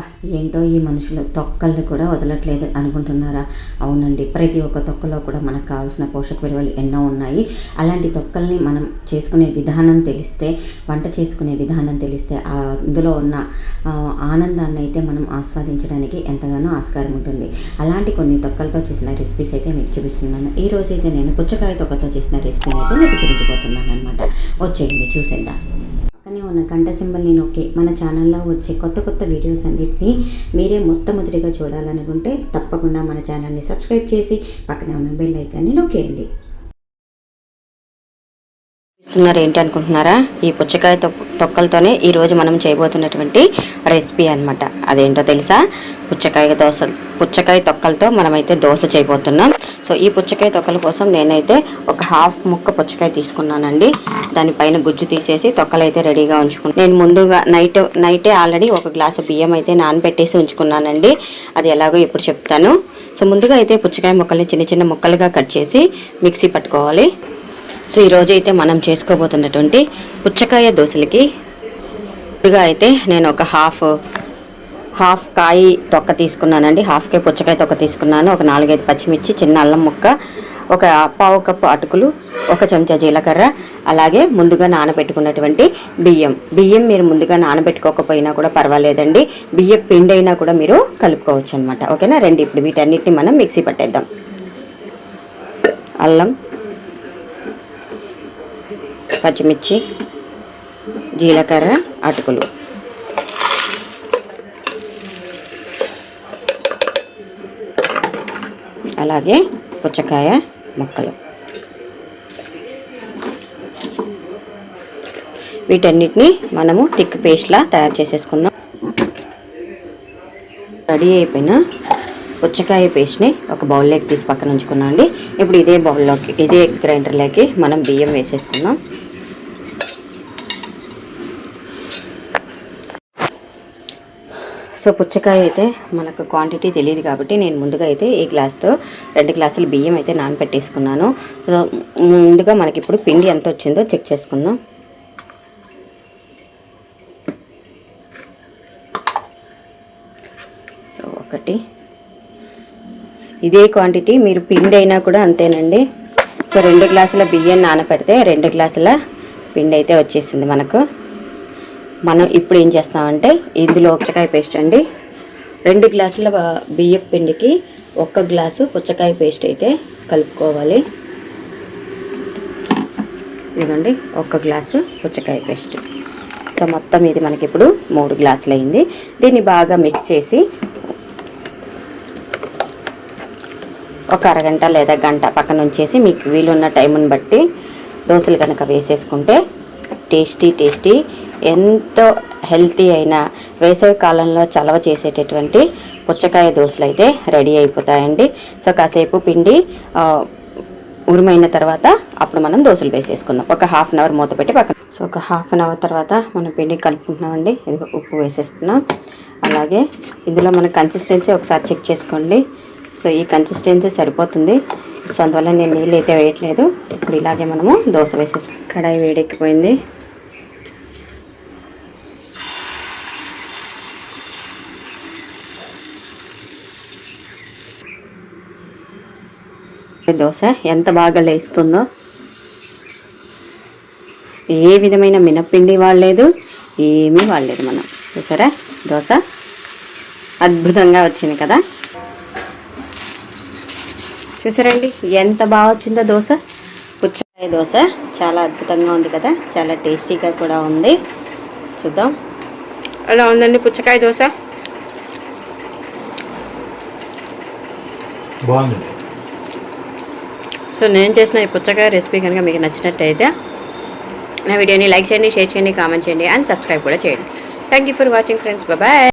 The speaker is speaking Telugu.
అబ్బా ఏంటో ఈ మనుషులు తొక్కల్ని కూడా వదలట్లేదు అనుకుంటున్నారా? అవునండి. ప్రతి ఒక్క తొక్కలో కూడా మనకు కావాల్సిన పోషక విలువలు ఎన్నో ఉన్నాయి. అలాంటి తొక్కల్ని మనం చేసుకునే విధానం తెలిస్తే వంట చేసుకునే విధానం తెలిస్తే అందులో ఉన్న ఆనందాన్ని అయితే మనం ఆస్వాదించడానికి ఎంతగానో ఆస్కారం ఉంటుంది. అలాంటి కొన్ని తొక్కలతో చేసిన రెసిపీస్ అయితే మీకు చూపిస్తున్నాను. ఈ రోజు అయితే నేను పుచ్చకాయ తొక్కతో చేసిన రెసిపీని అయితే మీకు చూపించబోతున్నాను అనమాట వచ్చేయండి చూసేద్దాం. పక్కనే ఉన్న గంట సింబల్ని నొక్కి మన ఛానల్లో వచ్చే కొత్త కొత్త వీడియోస్ అన్నింటినీ మీరే మొట్టమొదటిగా చూడాలనుకుంటే తప్పకుండా మన ఛానల్ని సబ్స్క్రైబ్ చేసి పక్కనే ఉన్న బెల్ ఐకాన్ని నొక్కేయండి. చేస్తున్నారు ఏంటి అనుకుంటున్నారా? ఈ పుచ్చకాయ తొక్కలతోనే ఈ రోజు మనం చేయబోతున్నటువంటి రెసిపీ అనమాట అదేంటో తెలుసా? పుచ్చకాయ దోశ పుచ్చకాయ తొక్కలతో మనమైతే దోశ చేయబోతున్నాం. సో ఈ పుచ్చకాయ తొక్కల కోసం నేనైతే ఒక హాఫ్ ముక్క పుచ్చకాయ తీసుకున్నానండి. దానిపైన గుజ్జు తీసేసి తొక్కలు అయితే రెడీగా ఉంచుకున్నాను నేను ముందుగా నైట్ నైటే ఆల్రెడీ ఒక గ్లాసు బియ్యం అయితే నానబెట్టేసి ఉంచుకున్నానండి. అది ఎలాగో ఇప్పుడు చెప్తాను. సో ముందుగా అయితే పుచ్చకాయ ముక్కల్ని చిన్న చిన్న ముక్కలుగా కట్ చేసి మిక్సీ పట్టుకోవాలి. సో ఈరోజు అయితే మనం చేసుకోబోతున్నటువంటి పుచ్చకాయ దోశలకి ముందుగా అయితే నేను ఒక హాఫ్ హాఫ్ కాయ తొక్క తీసుకున్నానండి. హాఫ్ కాయ పుచ్చకాయ తొక్క తీసుకున్నాను. ఒక నాలుగైదు పచ్చిమిర్చి చిన్న అల్లం ముక్క ఒక పావు కప్పు అటుకులు ఒక చెంచా జీలకర్ర అలాగే ముందుగా నానబెట్టుకున్నటువంటి బియ్యం. బియ్యం మీరు ముందుగా నానబెట్టుకోకపోయినా కూడా పర్వాలేదండి. బియ్యం పిండి అయినా కూడా మీరు కలుపుకోవచ్చు అనమాట ఓకేనా? రండి ఇప్పుడు వీటన్నిటిని మనం మిక్సీ పట్టేద్దాం. అల్లం పచ్చిమిర్చి జీలకర్ర అటుకులు. అలాగే పుచ్చకాయ ముక్కలు. వీటన్నిటిని మనము టిక్ పేస్ట్లా తయారు చేసేసుకుందాం. రెడీ అయిపోయిన పుచ్చకాయ పేస్ట్ని ఒక బౌల్లోకి తీసి పక్కన ఉంచుకున్నాం అండి ఇప్పుడు ఇదే బౌల్లోకి ఇదే గ్రైండర్లోకి మనం బియ్యం వేసేసుకుందాం. సో పుచ్చకాయ అయితే మనకు క్వాంటిటీ తెలియదు కాబట్టి నేను ముందుగా అయితే ఈ గ్లాస్తో రెండు గ్లాసులు బియ్యం అయితే నానబెట్టేసుకున్నాను. సో ముందుగా మనకి ఇప్పుడు పిండి ఎంత వచ్చిందో చెక్ చేసుకుందాం. సో ఒకటి. ఇదే క్వాంటిటీ మీరు పిండి అయినా కూడా అంతేనండి. సో రెండు గ్లాసుల బియ్యం నానపెడితే రెండు గ్లాసుల పిండి అయితే వచ్చేసింది మనకు. మనం ఇప్పుడు ఏం చేస్తామంటే ఇందులో పుచ్చకాయ పేస్ట్ అండి. రెండు గ్లాసుల బియ్యం పిండికి ఒక్క గ్లాసు పుచ్చకాయ పేస్ట్ అయితే కలుపుకోవాలి. ఇదిగోండి ఒక్క గ్లాసు పుచ్చకాయ పేస్ట్ సో మొత్తం ఇది మనకి ఇప్పుడు మూడు గ్లాసులు అయింది దీన్ని బాగా మిక్స్ చేసి ఒక అరగంట లేదా గంట పక్కన ఉంచేసి మీకు వీలున్న టైంని బట్టి దోశలు కనుక వేసేసుకుంటే టేస్టీ టేస్టీ ఎంతో హెల్తీ అయిన వేసవి కాలంలో చలవ చేసేటటువంటి పుచ్చకాయ దోశలు అయితే రెడీ అయిపోతాయండి. సో కాసేపు పిండి ఉరిమైన తర్వాత అప్పుడు మనం దోశలు వేసేసుకుందాం. ఒక హాఫ్ అన్ అవర్ మూత పెట్టి పక్కన. సో ఒక హాఫ్ అన్ అవర్ తర్వాత మనం పిండి కలుపుకుంటున్నామండి. ఇది ఉప్పు వేసేస్తున్నాం. అలాగే ఇందులో మన కన్సిస్టెన్సీ ఒకసారి చెక్ చేసుకోండి. సో ఈ కన్సిస్టెన్సీ సరిపోతుంది. సో అందువల్ల నేను నీళ్ళు అయితే వేయట్లేదు. ఇప్పుడు ఇలాగే మనము దోశ వేసేసి కడాయి వేడెక్కిపోయింది. దోశ ఎంత బాగా లేస్తుందో. ఏ విధమైన మినప్పిండి వాడలేదు ఏమీ వాడలేదు మనం. చూసారా? దోశ అద్భుతంగా వచ్చింది కదా? చూసారండి? ఎంత బాగా వచ్చిందో దోశ. పుచ్చకాయ దోశ చాలా అద్భుతంగా ఉంది కదా? చాలా టేస్టీగా కూడా ఉంది. చూద్దాం. ఎలా ఉందండి పుచ్చకాయ దోశ. బాగుంది సో నేను చేసిన ఈ పుచ్చకాయ రెసిపీ కనుక మీకు నచ్చినట్టయితే నా వీడియోని లైక్ చేయండి షేర్ చేయండి కామెంట్ చేయండి అండ్ సబ్స్క్రైబ్ కూడా చేయండి. Thank you for watching friends bye